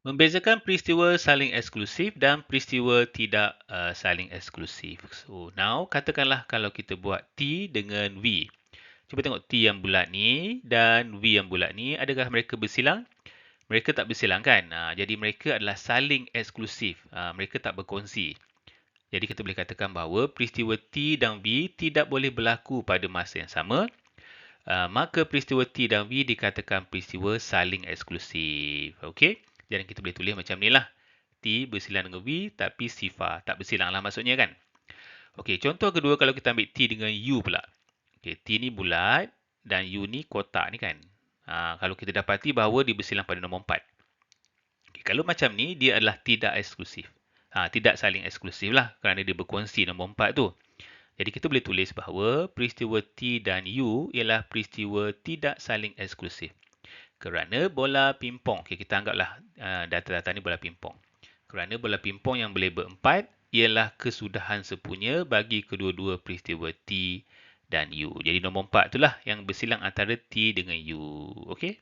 Membezakan peristiwa saling eksklusif dan peristiwa tidak uh, saling eksklusif. So, now katakanlah kalau kita buat T dengan V. Cuba tengok T yang bulat ni dan V yang bulat ni, adakah mereka bersilang? Mereka tak bersilang kan? Uh, jadi mereka adalah saling eksklusif. Uh, mereka tak berkongsi. Jadi kita boleh katakan bahawa peristiwa T dan V tidak boleh berlaku pada masa yang sama. Uh, maka peristiwa T dan V dikatakan peristiwa saling eksklusif. Okey? Jadi kita boleh tulis macam ni lah. T bersilang dengan V tapi sifar. Tak bersilang lah maksudnya kan. Okey, contoh kedua kalau kita ambil T dengan U pula. Okey, T ni bulat dan U ni kotak ni kan. Ha, kalau kita dapati bahawa dia bersilang pada nombor 4. Okay, kalau macam ni, dia adalah tidak eksklusif. Ha, tidak saling eksklusif lah kerana dia berkongsi nombor 4 tu. Jadi kita boleh tulis bahawa peristiwa T dan U ialah peristiwa tidak saling eksklusif kerana bola pimpong. Okay, kita anggaplah uh, data-data ni bola pimpong. Kerana bola pimpong yang boleh berempat ialah kesudahan sepunya bagi kedua-dua peristiwa T dan U. Jadi nombor empat itulah yang bersilang antara T dengan U. Okey.